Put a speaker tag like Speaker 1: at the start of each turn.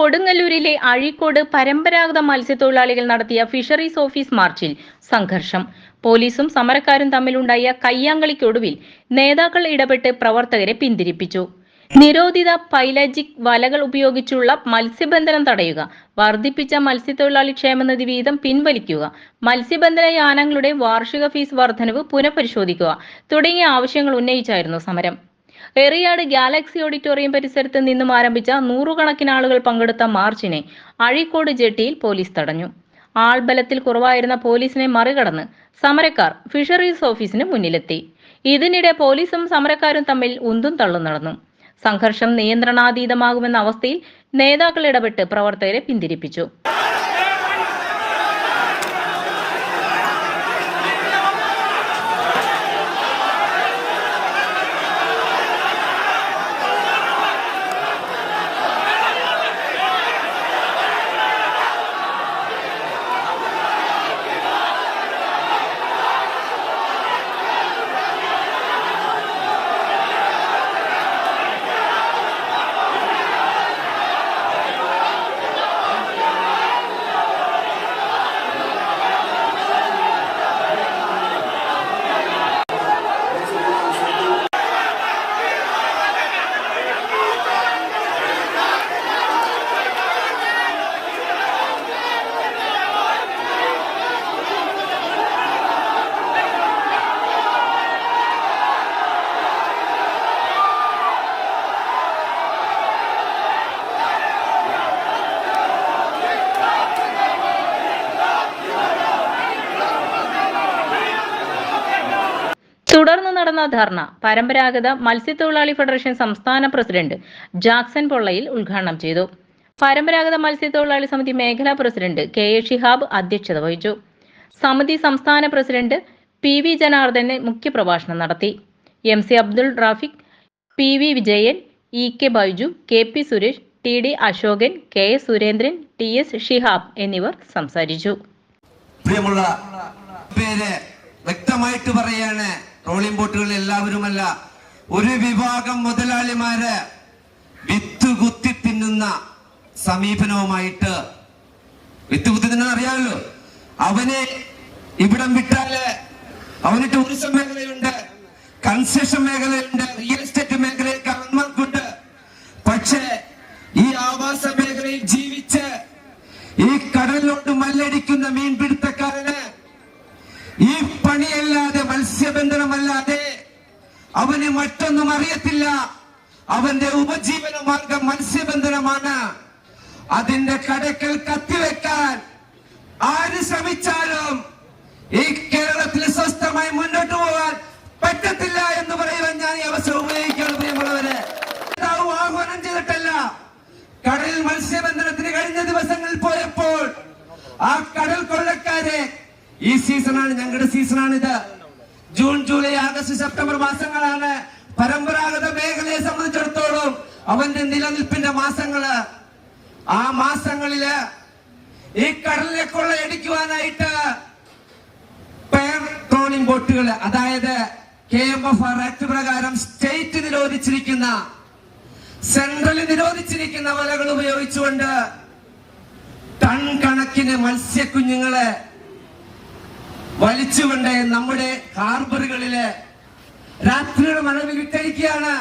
Speaker 1: കൊടുങ്ങല്ലൂരിലെ അഴീക്കോട് പരമ്പരാഗത മത്സ്യത്തൊഴിലാളികൾ നടത്തിയ ഫിഷറീസ് ഓഫീസ് മാർച്ചിൽ സംഘർഷം. പോലീസും സമരക്കാരും തമ്മിലുണ്ടായ കയ്യാങ്കളിക്കൊടുവിൽ നേതാക്കൾ ഇടപെട്ട് പ്രവർത്തകരെ പിന്തിരിപ്പിച്ചു. നിരോധിത പൈലജിക് വലകൾ ഉപയോഗിച്ചുള്ള മത്സ്യബന്ധനം തടയുക വർദ്ധിപ്പിച്ച മത്സ്യത്തൊഴിലാളി ക്ഷേമനിധി വീതം പിൻവലിക്കുക മത്സ്യബന്ധന യാനങ്ങളുടെ വാർഷിക ഫീസ് വർധനവ് പുനഃപരിശോധിക്കുക തുടങ്ങിയ ആവശ്യങ്ങൾ ഉന്നയിച്ചായിരുന്നു സമരം. എറിയാട് ഗാലക്സി ഓഡിറ്റോറിയം പരിസരത്ത് നിന്നും ആരംഭിച്ച നൂറുകണക്കിന് ആളുകൾ പങ്കെടുത്ത മാർച്ചിനെ അഴീക്കോട് ജെട്ടിയിൽ പോലീസ് തടഞ്ഞു. ആൾബലത്തിൽ കുറവായിരുന്ന പോലീസിനെ മറികടന്ന് സമരക്കാർ ഫിഷറീസ് ഓഫീസിന് മുന്നിലെത്തി. ഇതിനിടെ പോലീസും സമരക്കാരും തമ്മിൽ ഉന്തും തള്ളും നടന്നു. സംഘർഷം നിയന്ത്രണാതീതമാകുമെന്ന അവസ്ഥയിൽ നേതാക്കൾ ഇടപെട്ട് പ്രവർത്തകരെ പിന്തിരിപ്പിച്ചു. നടന്ന ധർണ പരമ്പരാഗത മത്സ്യത്തൊഴിലാളി ഫെഡറേഷൻ സംസ്ഥാന പ്രസിഡന്റ് ജാക്സൺ പൊള്ളയിൽ ഉദ്ഘാടനം ചെയ്തു. പരമ്പരാഗത മത്സ്യത്തൊഴിലാളി സമിതി മേഖലാ പ്രസിഡന്റ് കെ എ ഷിഹാബ് അധ്യക്ഷത വഹിച്ചു. സമിതി സംസ്ഥാന പ്രസിഡന്റ് പി വി ജനാർദ്ദന് മുഖ്യപ്രഭാഷണം നടത്തി. M C Abdul Rafeeq P V Vijayan E K Baiju K P Suresh T D Ashokan K S Surendran T S Shihab എന്നിവർ സംസാരിച്ചു.
Speaker 2: പ്രിയമുള്ള പേര് വ്യക്തമായിട്ട് പറയാണ്. ട്രോളിംഗ് ബോട്ടുകൾ എല്ലാവരുമല്ല ഒരു വിഭാഗം മുതലാളിമാര് വിത്ത് കുത്തി തിന്നുന്ന സമീപനവുമായിട്ട് വിത്ത് കുത്തി തിന്നാൻ അറിയാമല്ലോ അവനെ ഇവിടം വിട്ടാൽ അവന് ടൂറിസം മേഖലയുണ്ട് കൺസ്ട്രക്ഷൻ മേഖലയുണ്ട് റിയൽ എസ്റ്റേറ്റ് മേഖലയിൽ ഗവൺമെന്റ് പക്ഷേ ഈ ആവാസ മേഖലയിൽ ജീവിച്ച് ഈ കടലിലോട്ട് മല്ലടിക്കുന്ന മീൻപിടുത്തക്കാരന് അവന് മറ്റൊന്നും അറിയത്തില്ല. അവന്റെ ഉപജീവന മാർഗം മത്സ്യബന്ധനമാണ്. അതിന്റെ കടക്കൽ കത്തിവെക്കാൻ ആര് ശ്രമിച്ചാലും ഈ കേരളത്തിൽ സ്വസ്ഥമായി മുന്നോട്ട് പോകാൻ പറ്റത്തില്ല എന്ന് പറയുവാൻ ഞാൻ ഈ അവസരം ഉപയോഗിക്കുകയാണ് ആഹ്വാനം ചെയ്തിട്ടല്ല. കടലിൽ മത്സ്യബന്ധനത്തിന് കഴിഞ്ഞ ദിവസങ്ങളിൽ പോയപ്പോൾ ആ കടൽ കൊള്ളക്കാരെ ഈ സീസണാണ് ഞങ്ങളുടെ സീസണാണിത്. ജൂൺ ജൂലൈ ആഗസ്റ്റ് സെപ്റ്റംബർ മാസങ്ങളാണ് പരമ്പരാഗത മേഖലയെ സംബന്ധിച്ചിടത്തോളം അവന്റെ നിലനിൽപ്പിന്റെ മാസങ്ങൾ. ആ മാസങ്ങളിൽ ഈ കടലിനെ കൊള്ളയടിക്കുവാനായിട്ട് പെയർ ട്രോളിംഗ് ബോട്ടുകൾ അതായത് K M F R act പ്രകാരം സ്റ്റേറ്റ് നിരോധിച്ചിരിക്കുന്ന സെൻട്രലിൽ നിരോധിച്ചിരിക്കുന്ന വലകൾ ഉപയോഗിച്ചുകൊണ്ട് ടൺ കണക്കിന് മത്സ്യക്കുഞ്ഞുങ്ങളെ വലിച്ചുകൊണ്ട് നമ്മുടെ ഹാർബറുകളിൽ രാത്രിയുടെ മഴ വിട്ടടിക്കുകയാണ്